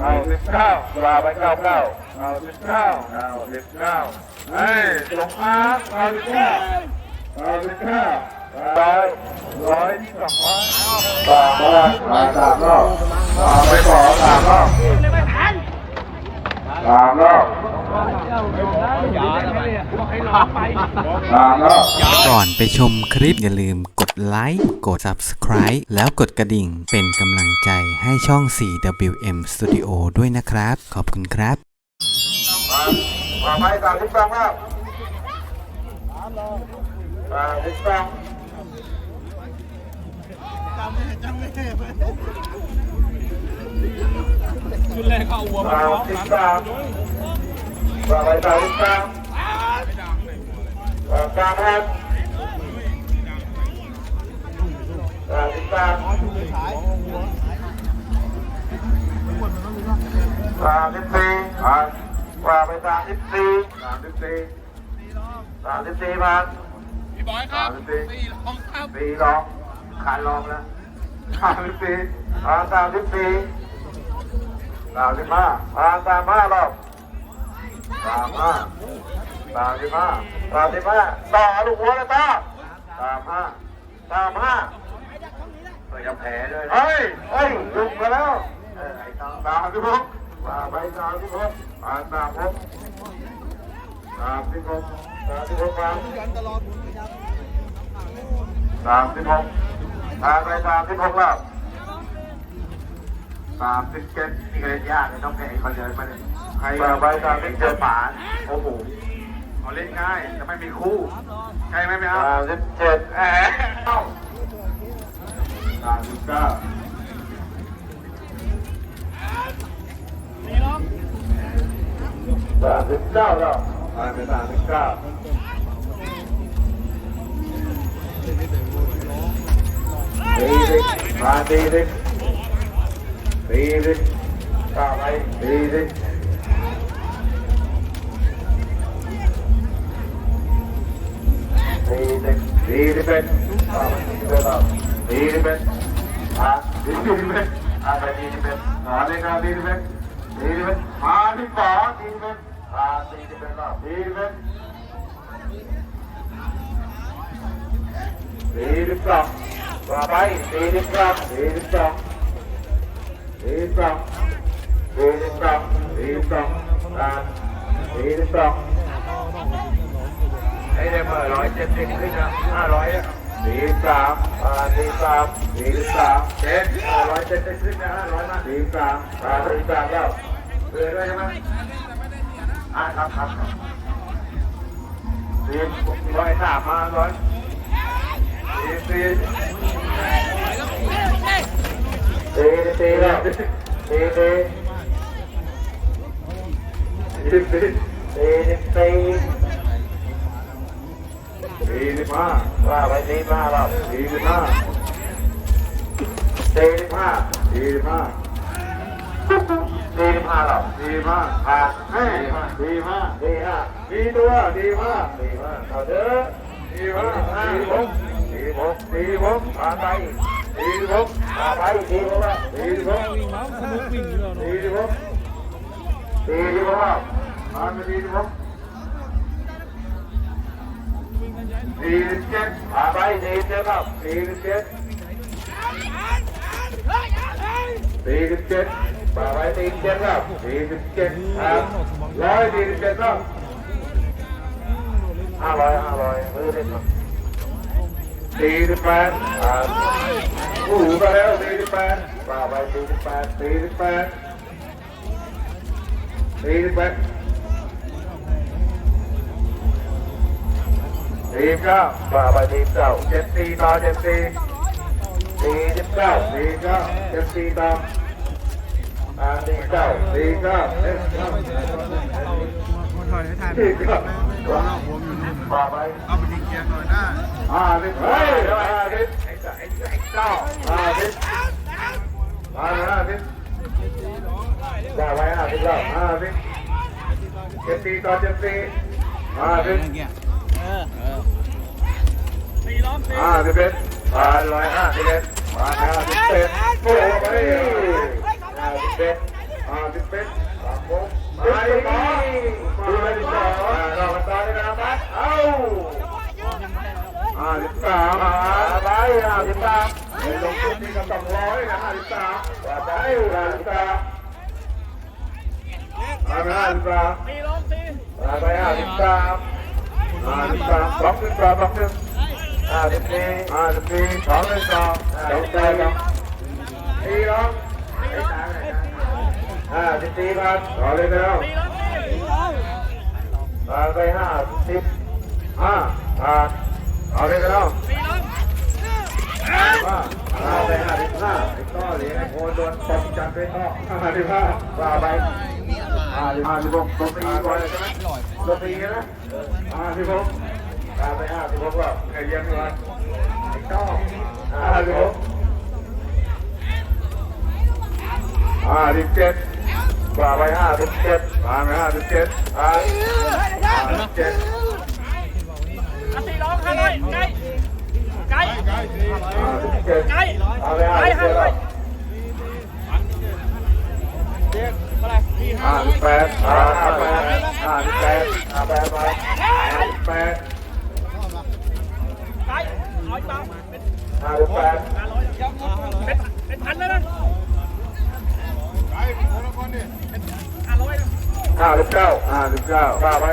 เอาสิบเก้าลาไปเก้าเก้าเอาสิบเก้าเอาสิบเก้าเฮ้ยสงอาเอาสิบเก้าเอาสิบเก้าตายร้อยสองร้อยตามรอบสามรอบตามไปขอสามรอบสามรอบตามรอบ ก่อนไปชมคลิปอย่าลืมกดไลค์กด Subscribe แล้วกดกระดิ่งเป็นกำลังใจให้ช่อง 4WM Studio ด้วยนะครับ ขอบคุณครับมาไปสามสิบสองแล้วสามสิบสองชุดแรกเข้าวัวมาสามสิบ สามมาไปสามสิบสามสามสามครับสามสิบสามสามสิบสี่อะว่าไปสามสิบสี่สามสิบสี่สามสิบสี่พันพี่บอยครับสามสิบสี่สี่ลองครับสี่ลองขายลองแล้วสามสิบสี่อ่าสามสิบสี่สามสิบห้าอ่าสามห้ารอบ สามห้าสามสิบห้าสามสิบห้าต่อลูกหัวเลยต่อสามห้าสามห้าเฮ้ยยังแผลเลยเฮ้ยเฮ้ยลุกมาแล้วตาสามสิบหกมาไปสามสิบหกอ่าสามหกสามสิบหกสามสิบหกมาสามสิบหกทางไปสามสิบหกแล้วสามสิบเจ็ดนี่ก็เล่นยากเลยต้องแพ้เขาเดินมาเลย ใครไปสามสิบเจ็ดฝาโอ้โหเขาเล่นง่ายจะไม่มีคู่ใช่ไหมไม่เอาสามสิบเจ็ดแอะสามสิบเก้าสามสิบเก้าแล้วไปไปสามสิบเก้าตีดิมาตีดิตีดิต่อไปตีดิ ตีดิตีดิเป็นต่อไปตีดิเป็นต่อ ตีดิเป็นอะตีดิเป็นอะไปตีดิเป็นต่อเลยครับตีดิเป็นตีดิเป็นมาที่ต่อตีดิเป็นอะตีดิเป็นต่อตีดิเป็นตีดิสองว่าไปสี่สิบสองสี่สิบสองสี่สิบสองสี่สิบสองสี่สิบสองอ่าสี่สิบสองไอ้เนี่ยเมื่อร้อยเจ็ดสิบขึ้นนะห้าร้อยอะสี่สิบสามอ่าสี่สิบสามสี่สิบสามเจ็ดร้อยเจ็ดสิบขึ้นนะห้าร้อยมาสี่สิบสามอ่าสี่สิบสามแล้วเบื่อด้วยใช่ไหมอ่าครับครับครับสี่ร้อยสามมาร้อยสี่สี่ตีตีแล้วตีตีตีตี ตีตีตีสิบห้าว่าไปตีห้าแล้วตีสิบห้าตีสิบห้าตีสิบห้าตีสิบห้าแล้วตีห้าอะเฮ้ยตีห้าตีห้าตีตัวตีห้าตีห้าเอาเด้อตีห้าตีหกตีหกตีหกมาไปตีหกมาไปตีหกตีหกตีหกตีหกมาไปตีหก ตีเจ็ดมาไปตีเจ็ดครับตีเจ็ดตีเจ็ดมาไปตีเจ็ดครับตีเจ็ดครับร้อยตีเจ็ดครับห้าร้อยห้าร้อยมือเด็ดครับสี่สิบแปดอ่าหูไปแล้วสี่สิบแปดป่าไปสี่สิบแปดสี่สิบแปดสี่สิบแปด สี่สิบเก้าป่าไปสี่สิบเก้าเจ็ดสี่ต่อเจ็ดสี่สี่สิบเก้าสี่สิบเก้าเจ็ดสี่ต่ออ่าสี่สิบเก้าสี่สิบเก้าเจ็ดเก้าสี่สิบเก้าป่าไปเอาไปดิเกียร์หน่อยได้ห้าสิบเฮ้ยห้าสิบไอ้เจ้าไอ้ไอ้เจ้าห้าสิบห้าห้าสิบได้ไว้ห้าสิบแล้วห้าสิบเจ็ดสี่ต่อเจ็ดสี่ห้าสิบ ห้าสิบเอ็ดผ่านร้อยห้าสิบเอ็ดผ่านห้าสิบเอ็ดโอ้ยห้าสิบเอ็ดห้าสิบเป็นสามหกไปต่อดูไปต่อเรามาต่อเลยนะครับเอ้าห้าสิบสามไปห้าสิบสามในลงทุนนี่ก็สองร้อยนะห้าสิบสามว่าไปห้าสิบสามห้าสิบสามตีลงตีไปห้าสิบสามห้าสิบสามสองสิบสาม สองสิบห้าสิบสี่ห้าสิบสี่สองสิบสองสองใจครับสี่ร้องห้าสิบสี่ครับต่อเลยแล้วตีลงตีมาไปห้าสิบห้าผ่าน ต่อเลยแล้วตีลงว่ามาไปห้าสิบห้าไอ้ต้อเหรียญโอนโดนตบจับไปต้อห้าสิบห้าว่าไปห้าสิบห้าสิบหกตบตีก่อนใช่ไหมตบตีกันนะห้าสิบหกมาไปห้าสิบหกว่าใครเรียนก่อนไอ้ต้อห้าสิบหกห้าสิบเจ็ดว่าไปห้าสิบเจ็ดมาไปห้าสิบเจ็ดห้าสิบเจ็ดตีลงห้าร้อยไกลไกลห้าสิบเจ็ดไกลเอาไปห้าไกลสิบห้าเจ็ดร้อย ห้าสิบแปดห้าสิบแปดห้าสิบแปดห้าแปดไปห้าสิบแปดไกลร้อยบาทเป็นห้าสิบแปดห้าร้อยเป็นเป็นพันแล้วนะไกคนละคนดิเป็นห้าร้อยนะห้าสิบเก้าห้าสิบเก้าป้าไป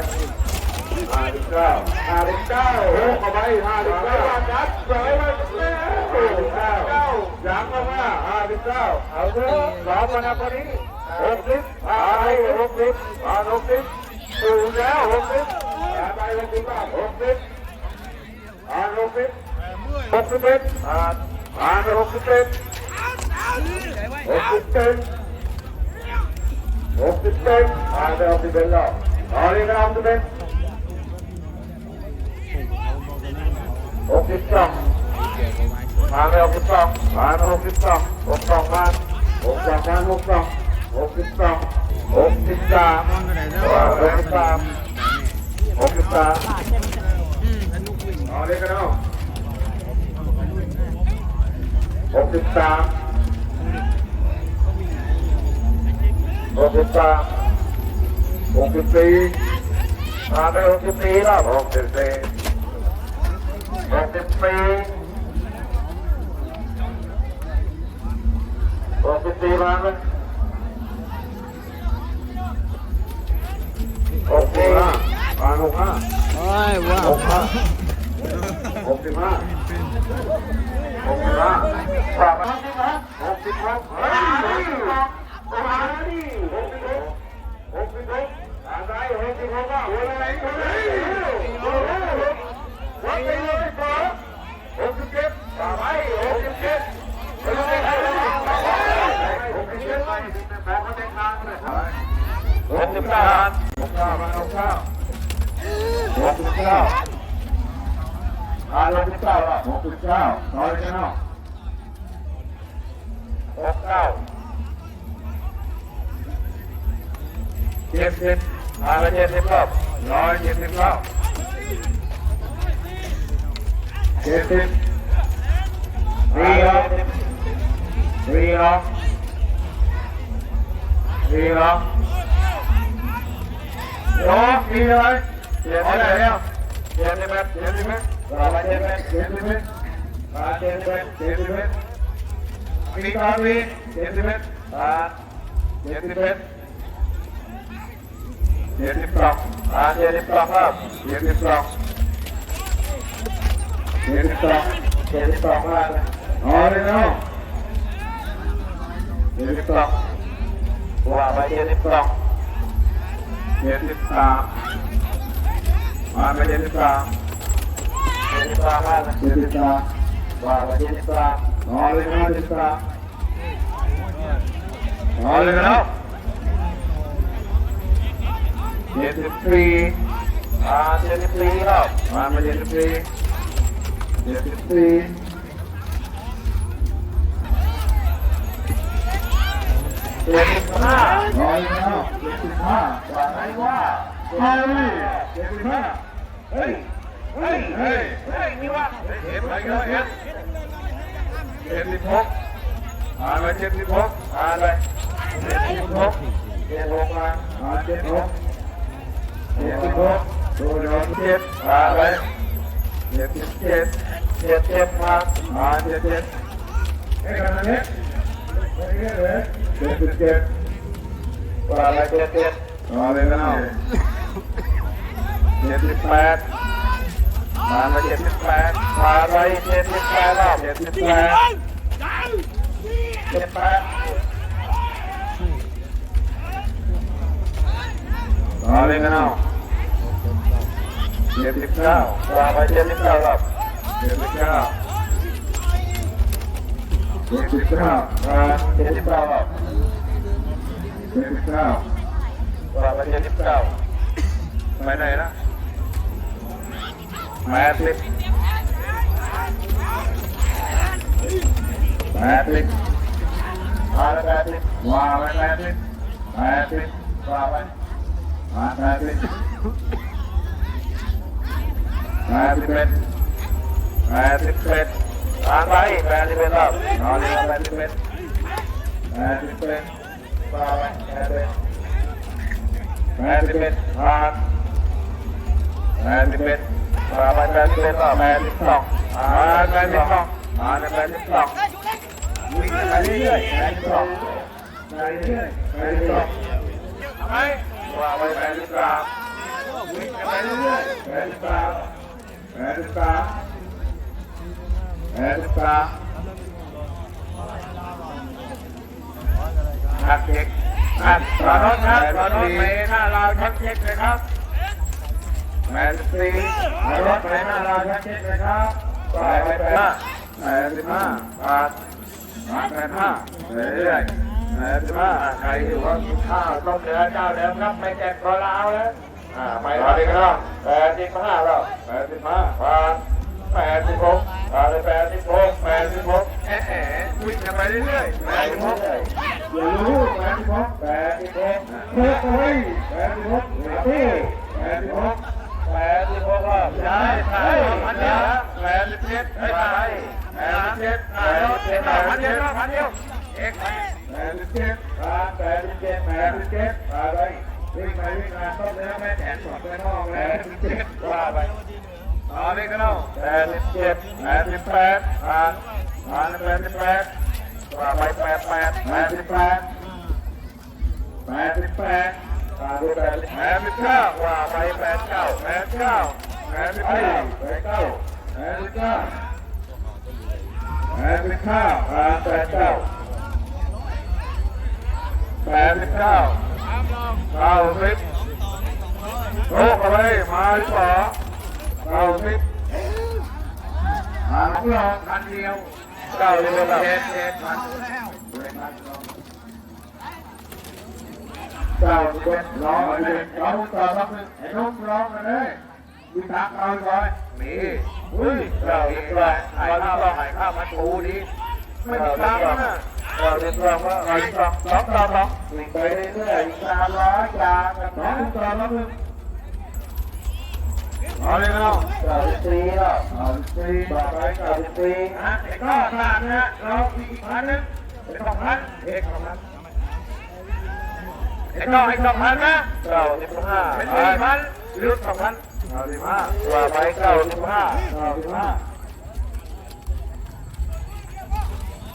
ห้าสิบเก้าห้าสิบเก้าโอ้เข้าไปห้าสิบเก้าจัดสวยเลยห้าสิบเก้ายังเข้ามาห้าสิบเก้าเอาเถอะรอมานะพอดี หกสิบห้าไปหกสิบห้าหกสิบถูกแล้วหกสิบไปหกสิบหกสิบห้าหกสิบหกสิบเอ็ดผ่านผ่านไปหกสิบเอ็ดหกสิบเอ็ดหกสิบเอ็ดผ่านไปหกสิบเอ็ดแล้วต่อเลยนะหกสิบเอ็ดหกสิบสองผ่านไปหกสิบสองผ่านไปหกสิบสองหกสองผ่านหกสองผ่านหกสอง หกสิบสองหกสิบสามผ่านหก หกสิบสามต่อเลยกันเนาะหกสิบสามหกสิบสามหกสิบสี่ผ่านไปานหกห้าผ่านหกห้าหกห้าหกสิบห้าหกสิบห้าสามหกสิบห้าหกเฮ้ยหกสิบหกประมาณนี้หกสิบหกหกสิบหกอะไรหกสิบหกอะหัวอะไรหัวอะไรหัวอะไรหัวไปเลยก่อนหกสิบเจ็ดต่อไปหกสิบเจ็ดหกสิบเจ็ดหกสิบเจ็ดแบบเขาจะทานเลยหกสิบเก้า หกเก้ามาหกเก้าหกสิบเก้าอ่าหกสิบเก้าละหกสิบเก้าน้อยกันเนาะหกเก้าเจ็ดสิบอ่าไปเจ็ดสิบรอบร้อยเจ็ดสิบรอบเจ็ดสิบสี่รอบสี่รอบสี่รอบ โอ้สี่เลยเจ็ดสิบแล้วเจ็ดสิบเอ็ดเจ็ดสิบเอ็ด Rồi ba trên bên, trên bên bên. Ba trên bên, trên bên bên. Đi con đi, trên bên bên. Ba, trên bên bên. Trên bên block. Ba trên bên block up. Trên bên block. Trên bên block. Trên bên block ra. Rồi đi nào. Trên bên block. Qua ba trên bên block. Trên bên block. Ba ba trên bên block. เจ็ดสิบสามมาเจ็ดสิบสามว่าเจ็ดสิบสามนอนเลยนะเจ็ดสิบสามนอนเลยนะเจ็ดสิบสี่อ่าเจ็ดสิบสี่ครับมามาเจ็ดสิบสี่เจ็ดสิบสี่เจ็ดสิบ ห้านอนเลยนะเจ็ดสิบห้าว่าไงว่าเฮ้ยเจ็ดสิบห้าเฮ้ยเฮ้ยเฮ้ยเฮ้ยนี่วะเห็นไหมเห็นเจ็ดสิบหกอ่านไปเจ็ดสิบหกอ่านไปเจ็ดสิบหกเจ็ดหกมาอ่าเจ็ดหกเจ็ดสิบหกดูโดนเจ็ดมาไปเจ็ดสิบเจ็ดเจ็ดเจ็ดมาอ่าเจ็ดเจ็ดเอ้ยขนาดนี้เอ้ยเอ้ยเจ็ดสิบเจ็ด มาไปเจ็ดเจ็ดมาเลยนะเจ็ดสิบแปดมาไปเจ็ดสิบแปดมาไปเจ็ดสิบแปดรอบเจ็ดสิบแปดเจ็ดแปดมาเลยกันเอาเจ็ดสิบเก้าวางไปเจ็ดสิบเก้ารอบเจ็ดสิบเก้าเจ็ดสิบเก้าวาเจ็ดสิบเก้ารอบ เจ็ดสิบเก้าวางไปเจ็ดสิบเก้าไปไหนนะแปดสิบแปดสิบมาแล้วแปดสิบวางไปแปดสิบแปดสิบวางไปมาแปดสิบแปดสิบเอ็ดแปดสิบเอ็ดทางไปแปดสิบเอ็ดรอบนอนเลยแปดสิบเอ็ดแปดสิบเอ็ด แปดสิบเอ็ดผ่านแปดสิบเอ็ดต่อไปแปดสิบเอ็ดต่อแปดสิบสองอ่าแปดสิบสองอ่าแปดสิบสองวิ่งไปเรื่อยแปดสิบสองไปเรื่อยแปดสิบสองทำไมว่าไปแปดสิบสามวิ่งไปเรื่อยแปดสิบสามแปดสิบสามแปดสิบสาม ชักเช็คอะรอรถครับรอรถไปหน้าเราชักเช็คเลยครับแปดสิบสี่รอรถไปหน้าเราชักเช็คเลยครับไปไปแปดห้าแปดสิบห้าบาทบาทแปดห้าเรื่อยๆแปดสิบห้าใครอยู่ว่ากินข้าวต้มเนื้อเจ้าเดิมครับไม่แจกก็ลาวแล้วอ่าไปรอดีครับแปดสิบห้าแล้วแปดสิบห้าบาทแปดสิบหกบาทแปดสิบหกแปดสิบหกแอะแอะวิ่งกันไปเรื่อยๆแปดสิบหกอย รู้แปดสิบหกแปดสิบหกเฮ้ยเฮ้ยแปดสิบหกเฮ้ยแปดสิบหกแปดสิบหกรอบย้ายถ่ายพันเดียวแปดสิบเจ็ดไปแปดสิบเจ็ดแปดสิบเจ็ดพันเดียวพันเดียวเอกแปดสิบเจ็ดแปดสิบเจ็ดแปดสิบเจ็ดอะไรวิ่งไปวิ่งมาต้มเนื้อแม่แขนสดไปนอกแปดสิบเจ็ดว่าไปตอนนี้ก็ต้องแปดสิบเจ็ดแปดสิบแปดผ่านผ่าแปดสิบแปด ว่าไปแปดแปดแปดสิบแปดแปดสิบแปดผ่าไปแปดแปดสิบเก้าว่าไปแปดเก้าแปดเก้าแปดสิบเก้าแปดเก้าแปดสิบเก้าแปดสิบเก้าผ่าแปดเก้าแปดสิบเก้าเก้าสิบโอ้อะไรมาหรือเปล่าเราสิบมาเพื่อคันเดียว เก้าเดียวเจ็ดเจ็ดพันเก้าเจ็ดร้องเจ็ดร้องต่อรับไอ้นุ่มร้องกันเลยวิทักเอาไว้มีอุ้ยเก้าอีกแล้วไอ้ข้าวไอ้ข้าวมันปูดีไม่มีตังค์นะเราเรียนรองว่าเราสองสองต่อสองวิ่งไปเรื่อยๆอีกสามร้อยจานกันสองต่อรับเอา เลยเนาะเก้าสิบสี่แล้วเก้าสิบสี่ต่อไปเก้าสิบสี่ฮะเอกก็ผ่านนะเราอีกพันนึงเป็นสองพันเอกสองพันเอกก็อีกสองพันนะเก้าสิบห้าเป็นสี่พันหรือสองพันเก้าสิบห้าว่าไปเก้าสิบห้าเก้าสิบห้า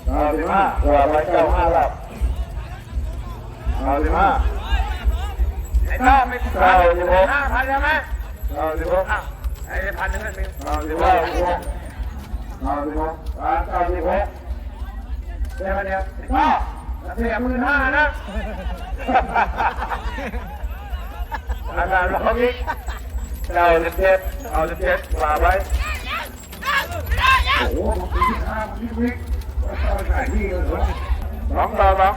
เก้าสิบห้าว่าไปเก้าห้าแล้วเก้าสิบห้าไอ้ก็ไม่เก้าสิบหกห้าพันใช่ไหม เอาสิบหกอะไอ้พันหนึ่งนั่นเองเอาสิบหกเอาสิบหกเอาสิบหกเดี๋ยวเดี๋ยวก็เสียหมื่นห้านะอาจารย์ร้องอีกเอาสิบเจ็ดเอาสิบเจ็ดว่าไปโอ้โหผมสิบห้าผมยี่สิบเอาไปขายที่เลยเหรอสองต่อสอง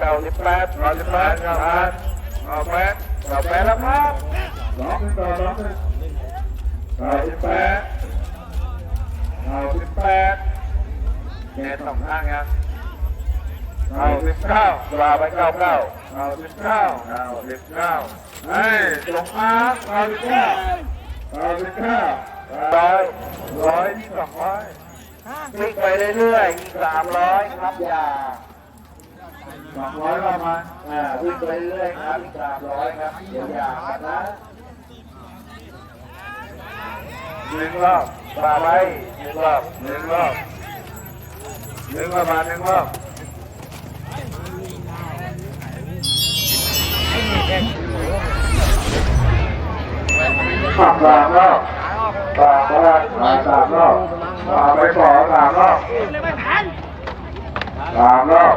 เก้าสิบแปดเอาสิบแปดเอาแปดเอาแปด เอาแปดแล้วครับสองต่อสองเก้าสิบแปดเก้าสิบแปดเจ็ดสองข้างครับเก้าสิบเก้าว่าไปเก้าเก้าเก้าสิบเก้าเก้าสิบเก้าเฮ้ยสองข้างเก้าสิบเก้าเก้าสิบเก้าร้อยร้อยที่สองร้อยวิ่งไปเรื่อยๆอีสามร้อยครับอย่า สองร้อยรอบมาอ่าวิ่งไปเรื่อยครับอีกสามร้อยครับเดี๋ยวอย่าครับนะหนึ่งรอบมาไว้หนึ่งรอบหนึ่งรอบหนึ่งประมาณหนึ่งรอบสามรอบสามรอบมาสามรอบมาไปสองสามรอบสามรอบ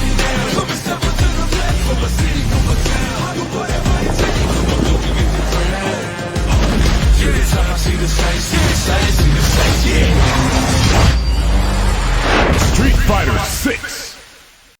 Street Fighter 6.